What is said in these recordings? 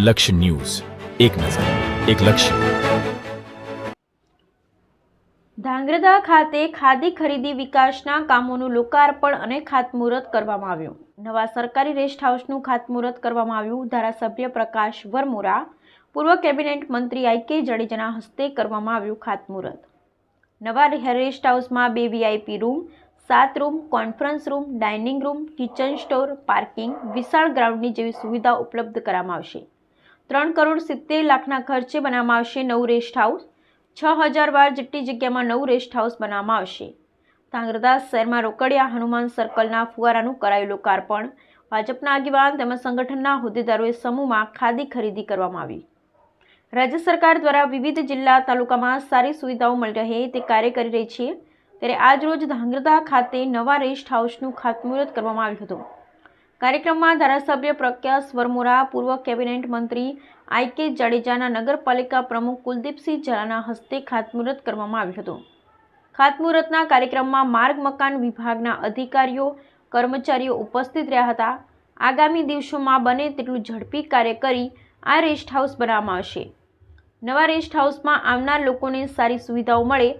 લક્ષ્ય ન્યૂઝ. એક નજર, એક લક્ષ્ય. ધાંગ્રધા ખાતે ખાદી ખરીદી વિકાસના કામોનું લોકાર્પણ અને ખાતમુહૂર્ત કરવામાં આવ્યું. નવા સરકારી રેસ્ટ હાઉસનું ખાતમુહૂર્ત કરવામાં આવ્યું. ધારાસભ્ય પ્રકાશ વરમોરા, પૂર્વ કેબિનેટ મંત્રી આઈ કે જાડેજાના હસ્તે કરવામાં આવ્યું ખાતમુહૂર્ત. નવા રેસ્ટ હાઉસમાં બે વીઆઈપી રૂમ, સાત room, conference room, dining room, kitchen store, parking, વિશાળ ગ્રાઉન્ડની જેવી સુવિધા ઉપલબ્ધ કરવામાં આવશે. ત્રણ કરોડ સિત્તેર લાખના ખર્ચે બનાવવામાં આવશે નવું રેસ્ટ હાઉસ. છ હજાર બાર જેટલી જગ્યામાં નવું રેસ્ટ હાઉસ બનાવવામાં આવશે. ધાંગ્રધા શહેરમાં રોકડિયા હનુમાન સર્કલના ફુવારાનું કરાયું લોકાર્પણ. ભાજપના આગેવાન તેમજ સંગઠનના હોદ્દેદારોએ સમૂહમાં ખાદી ખરીદી કરવામાં આવી. રાજ્ય સરકાર દ્વારા વિવિધ જિલ્લા તાલુકામાં સારી સુવિધાઓ મળી રહે તે કાર્ય કરી રહી છે. ત્યારે આજરોજ ધાંગ્રધા ખાતે નવા રેસ્ટ હાઉસનું ખાતમુહૂર્ત કરવામાં આવ્યું હતું. કાર્યક્રમમાં ધારાસભ્ય પ્રકાશ વરમોરા પૂર્વ કેબિનેટ મંત્રી આઈ કે જાડેજાના નગરપાલિકા પ્રમુખ કુલદીપસિંહ ઝાલાના હસ્તે ખાતમુહૂર્ત કરવામાં આવ્યું હતું. ખાતમુહૂર્તના કાર્યક્રમમાં માર્ગ મકાન વિભાગના અધિકારીઓ, કર્મચારીઓ ઉપસ્થિત રહ્યા હતા. આગામી દિવસોમાં બને તેટલું ઝડપી કાર્ય કરી આ રેસ્ટ હાઉસ બનાવવામાં આવશે. નવા રેસ્ટ હાઉસમાં આવનાર લોકોને સારી સુવિધાઓ મળે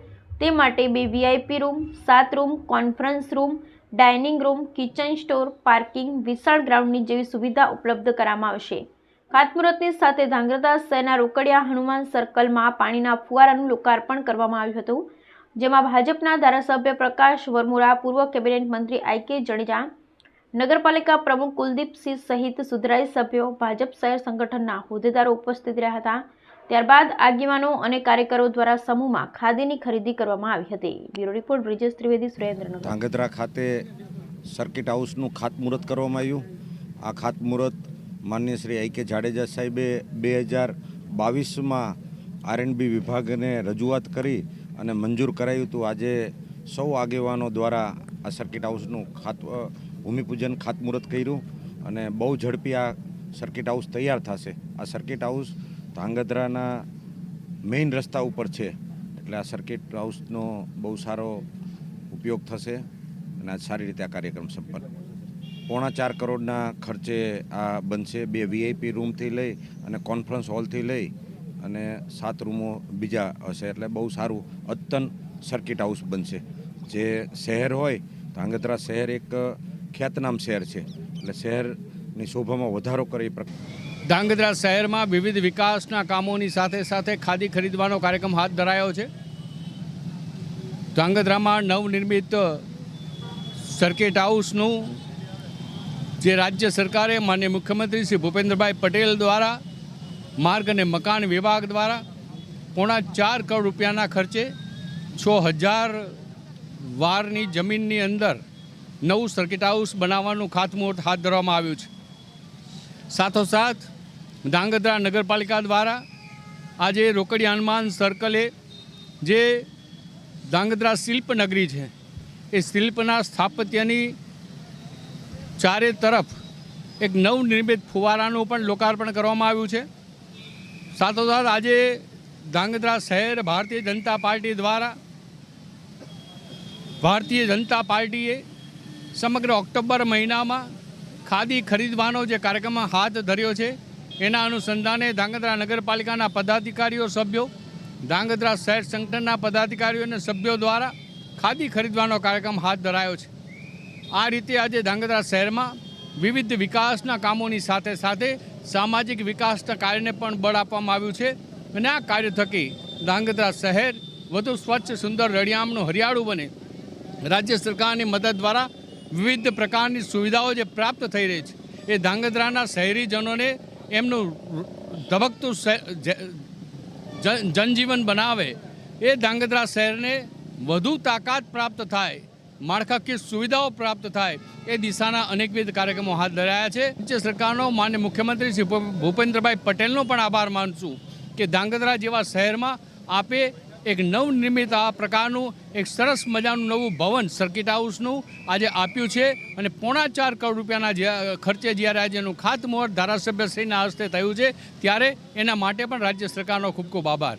તે માટે બે વીઆઈપી રૂમ, સાત room, conference room dining room, kitchen store, parking, વિશાળ ગ્રાઉન્ડની જેવી સુવિધા ઉપલબ્ધ કરવામાં આવશે. ખાતમુહૂર્તની સાથે ધાંગ્રધા શહેરના રોકડિયા હનુમાન સર્કલમાં પાણીના ફુવારાનું લોકાર્પણ કરવામાં આવ્યું હતું, જેમાં ભાજપના ધારાસભ્ય પ્રકાશ વરમુરા, પૂર્વ કેબિનેટ મંત્રી આઈ કે જડેજા, નગરપાલિકા પ્રમુખ કુલદીપસિંહ સહિત સુધરાઈ સભ્યો ભાજપ શહેર સંગઠનના હોદ્દેદારો ઉપસ્થિત રહ્યા હતા. ત્યારબાદ આગેવાનો અને કાર્યકરો દ્વારા સમૂહમાં ખાદીની ખરીદી કરવામાં આવી હતી. Bureau report, Brijesh Trivedi, Surendranagar. Dhrangadhra ખાતે સર્કિટ હાઉસનું ખાતમુહૂર્ત કરવામાં આવ્યું. આ ખાતમુહૂર્ત માન્ય શ્રી આઈ કે જાડેજા સાહેબે બે હજાર બાવીસમાં આરએનબી વિભાગને રજૂઆત કરી અને મંજૂર કરાયું હતું. આજે સૌ આગેવાનો દ્વારા આ સર્કિટ હાઉસનું ખાત ભૂમિપૂજન ખાતમુહૂર્ત કર્યું અને બહુ ઝડપી આ સર્કિટ હાઉસ તૈયાર થશે. આ સર્કિટ હાઉસ ધાંગધ્રાના મેઇન રસ્તા ઉપર છે. એટલે આ સર્કિટ હાઉસનો બહુ સારો ઉપયોગ થશે અને આ સારી રીતે આ કાર્યક્રમ સંપન્ન પોણા ચાર કરોડના ખર્ચે આ બનશે. બે વીઆઈપી રૂમથી લઈ અને કોન્ફરન્સ હોલથી લઈ અને સાત રૂમો બીજા હશે. એટલે બહુ સારું અદ્યતન સર્કિટ હાઉસ બનશે. જે શહેર હોય, ધાંગધ્રા શહેર એક ખ્યાતનામ શહેર છે. એટલે શહેરની શોભામાં વધારો કરે એ પ્રકાર ધાંગધ્રા શહેરમાં વિવિધ વિકાસના કામોની સાથે સાથે ખાદી ખરીદવાનો કાર્યક્રમ હાથ ધરાયો છે. ધાંગધ્રામાં નવનિર્મિત સર્કિટ હાઉસનું જે રાજ્ય સરકારે માન્ય મુખ્યમંત્રી શ્રી ભૂપેન્દ્રભાઈ પટેલ દ્વારા, માર્ગ અને મકાન વિભાગ દ્વારા પોણા ચાર કરોડ રૂપિયાના ખર્ચે છ હજાર વારની જમીનની અંદર નવું સર્કિટ હાઉસ બનાવવાનું ખાતમુહૂર્ત હાથ ધરવામાં આવ્યું છે. સાથોસાથ ધાંગધ્રા નગરપાલિકા દ્વારા આજે રોકડી હનુમાન સર્કલે જે ધાંગધ્રા શિલ્પ નગરી છે, એ શિલ્પના સ્થાપત્યની ચારે તરફ એક નવનિર્મિત ફુવારાનું પણ લોકાર્પણ કરવામાં આવ્યું છે. સાથોસાથ આજે ધાંગધ્રા શહેર ભારતીય જનતા પાર્ટી દ્વારા ભારતીય જનતા પાર્ટીએ સમગ્ર ઓક્ટોબર મહિનામાં ખાદી ખરીદવાનો જે કાર્યક્રમ હાથ ધર્યો છે એના અનુસંધાને ધાંગધ્રા નગરપાલિકાના પદાધિકારીઓ સભ્યો, ધાંગધ્રા શહેર સંગઠનના પદાધિકારીઓ અને સભ્યો દ્વારા ખાદી ખરીદવાનો કાર્યક્રમ હાથ ધરાયો છે. આ રીતે આજે ધાંગધ્રા શહેરમાં વિવિધ વિકાસના કામોની સાથે સાથે સામાજિક વિકાસના કાર્યને પણ બળ આપવામાં આવ્યું છે અને આ કાર્ય થકી ધાંગધ્રા શહેર વધુ સ્વચ્છ, સુંદર રળિયામનું હરિયાળું બને. રાજ્ય સરકારની મદદ દ્વારા વિવિધ પ્રકારની સુવિધાઓ જે પ્રાપ્ત થઈ રહી છે એ ધાંગધ્રાના શહેરીજનોને એમનું ધબકતું જનજીવન બનાવે. એ ધાંગધ્રા શહેરને વધુ તાકાત પ્રાપ્ત થાય. માળખાકીય સુવિધાઓ પ્રાપ્ત થાય. એ દિશાના અનેકવિધ કાર્યક્રમો હાથ ધરાયા છે. રાજ્ય સરકારનો માન્ય મુખ્યમંત્રી શ્રી ભૂપેન્દ્રભાઈ પટેલનો પણ આભાર માનું છું કે ધાંગધ્રા જેવા શહેરમાં આપે એક નવનિર્મિત આ પ્રકારનું, એક સરસ મજાનું નવું ભવન સર્કિટ હાઉસનું આજે આપ્યું છે અને પોણા ચાર કરોડ રૂપિયાના ખર્ચે જ્યારે આજે એનું ખાતમુહૂર્ત ધારાસભ્યશ્રીના હસ્તે થયું છે, ત્યારે એના માટે પણ રાજ્ય સરકારનો ખૂબ ખૂબ આભાર.